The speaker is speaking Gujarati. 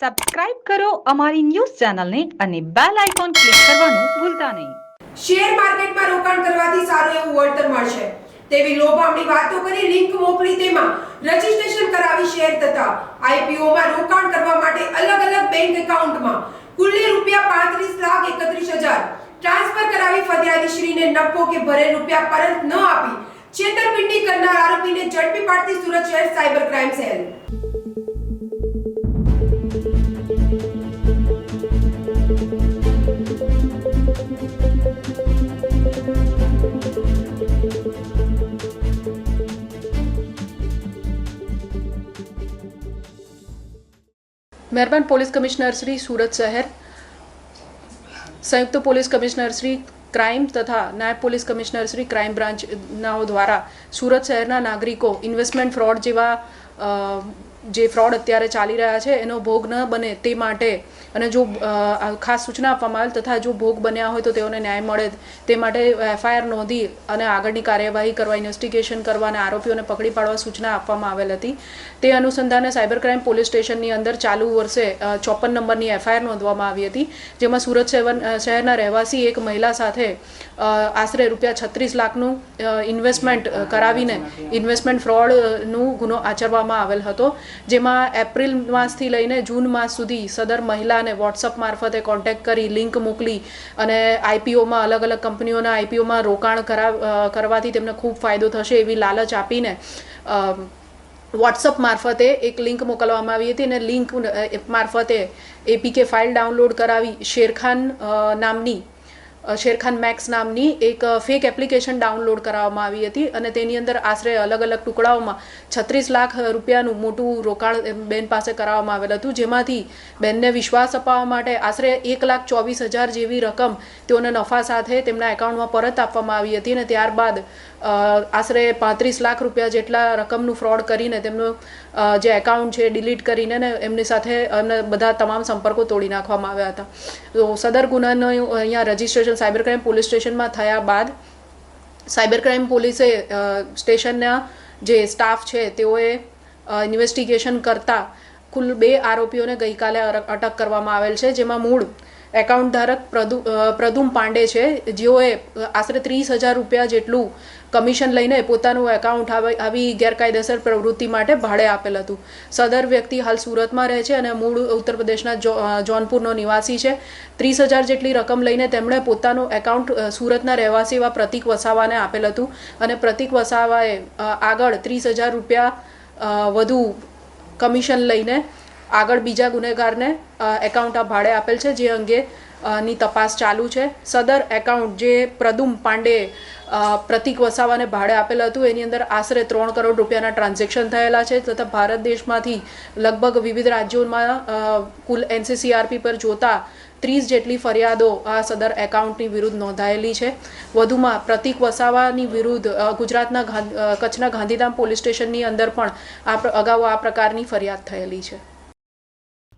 સબસ્ક્રાઇબ કરો અમારી ન્યૂઝ ચેનલને અને બેલ આઇકોન ક્લિક કરવાનું ભૂલતા નહીં. શેર માર્કેટમાં રોકાણ કરવાથી સારું એવું વળતર મળશે. તેવી લોભામણી વાતો કરી લિંક મોકલી તેમાં રજીસ્ટ્રેશન કરાવી શેર તથા આઈપીઓમાં રોકાણ કરવા માટે અલગ અલગ બેંક એકાઉન્ટમાં કુલ્લે રૂપિયા પાંત્રીસ લાખ એકત્રીસ હજાર ટ્રાન્સફર કરાવી ફરિયાદીશ્રીને નફો કે ભરેલ રૂપિયા પરત ન આપી છેતરપિંડી કરનાર આરોપીને ઝડપી પાડતી સુરત શહેર સાયબર ક્રાઇમ સેલ મહેરબાન પોલીસ કમિશનર શ્રી સુરત શહેર સંયુક્ત પોલીસ કમિશનર શ્રી ક્રાઇમ તથા નાયબ પોલીસ કમિશનર શ્રી ક્રાઇમ બ્રાન્ચનાઓ દ્વારા સુરત શહેરના નાગરિકો ઇન્વેસ્ટમેન્ટ ફ્રોડ જેવા જે ફ્રોડ અત્યારે ચાલી રહ્યા છે, એનો ભોગ ન બને તે માટે અને જો ખાસ સૂચના આપવામાં આવેલ તથા જો ભોગ બન્યા હોય તો તેઓને ન્યાય મળે તે માટે એફઆઈઆર નોંધી અને આગળની કાર્યવાહી કરવા, ઇન્વેસ્ટિગેશન કરવા અને આરોપીઓને પકડી પાડવા સૂચના આપવામાં આવેલ હતી. તે અનુસંધાને સાયબર ક્રાઇમ પોલીસ સ્ટેશનની અંદર ચાલુ વર્ષે ચોપન નંબરની એફઆઈઆર નોંધવામાં આવી હતી, જેમાં સુરત શહેર- શહેરના રહેવાસી એક મહિલા સાથે આશરે રૂપિયા છત્રીસ લાખનું ઇન્વેસ્ટમેન્ટ કરાવીને ઇન્વેસ્ટમેન્ટ ફ્રોડનું ગુનો આચરવામાં આવેલ હતો, જેમાં એપ્રિલ માસથી લઈને જૂન માસ સુધી સદર મહિલાને વોટ્સઅપ મારફતે કોન્ટેક્ટ કરી લિંક મોકલી અને આઈપીઓમાં અલગ અલગ કંપનીઓના આઈપીઓમાં રોકાણ કરાવ કરવાથી તેમને ખૂબ ફાયદો થશે એવી લાલચ આપીને વોટ્સઅપ મારફતે એક લિંક મોકલવામાં આવી હતી અને લિંક મારફતે એપીકે ફાઇલ ડાઉનલોડ કરાવી શેરખાન નામની શેરખાન મેક્સ નામની એક ફેક એપ્લિકેશન ડાઉનલોડ કરાવવામાં આવી હતી અને તેની અંદર આશરે અલગ અલગ ટુકડાઓમાં છત્રીસ લાખ રૂપિયાનું મોટું રોકાણ બેન પાસે કરાવવામાં આવેલ હતું. જેમાંથી બેનને વિશ્વાસ અપાવવા માટે આશરે એક લાખ ચોવીસ હજાર જેવી રકમ તેઓને નફા સાથે તેમના એકાઉન્ટમાં પરત આપવામાં આવી હતી અને ત્યારબાદ આશરે પાંત્રીસ લાખ રૂપિયા જેટલા રકમનું ફ્રોડ કરીને તેમનું જે એકાઉન્ટ છે ડિલીટ કરીને ને એમની સાથે એમને બધા તમામ સંપર્કો તોડી નાખવામાં આવ્યા હતા. તો સદર ગુનાનું અહીંયા રજિસ્ટ્રેશન સાયબર ક્રાઇમ પોલીસ સ્ટેશનમાં થયા બાદ સાયબર ક્રાઇમ પોલીસે સ્ટેશનના જે સ્ટાફ છે, તેઓએ ઇન્વેસ્ટિગેશન કરતા કુલ બે આરોપીઓને ગઈકાલે અટક કરવામાં આવેલ છે, જેમાં મૂળ એકાઉન્ટ ધારક પ્રદુ પ્રદુમ પાંડે છે, જેઓએ આશરે ત્રીસ હજાર રૂપિયા જેટલું કમિશન લઈને પોતાનું એકાઉન્ટ આવી ગેરકાયદેસર પ્રવૃત્તિ માટે ભાડે આપેલ હતું. સદર વ્યક્તિ હાલ સુરતમાં રહે છે અને મૂળ ઉત્તર પ્રદેશના જોનપુરનો નિવાસી છે. ત્રીસ હજાર જેટલી રકમ લઈને તેમણે પોતાનું એકાઉન્ટ સુરતના રહેવાસી એવા પ્રતિક વસાવાને આપેલ હતું અને પ્રતિક વસાવાએ આગળ ત્રીસ હજાર રૂપિયા વધુ કમિશન લઈને આગળ બીજા ગુનેગારને એકાઉન્ટ આ ભાડે આપેલ છે, જે અંગે ની તપાસ ચાલુ છે. સદર એકાઉન્ટ જે પ્રદુમ પાંડે પ્રતિક વસાવાને ભાડે આપેલ હતું, એની અંદર આશરે ત્રણ કરોડ રૂપિયાના ટ્રાન્ઝેક્શન થયેલા છે, તથા ભારત દેશમાંથી લગભગ વિવિધ રાજ્યોમાં કુલ એનસીસીઆરપી પર જોતા ત્રીસ જેટલી ફરિયાદો આ સદર એકાઉન્ટની વિરુદ્ધ નોંધાયેલી છે. વધુમાં પ્રતિક વસાવાની વિરુદ્ધ ગુજરાતના કચ્છના ગાંધીધામ પોલીસ સ્ટેશનની અંદર પણ આ અગાઉ આ પ્રકારની ફરિયાદ થયેલી છે.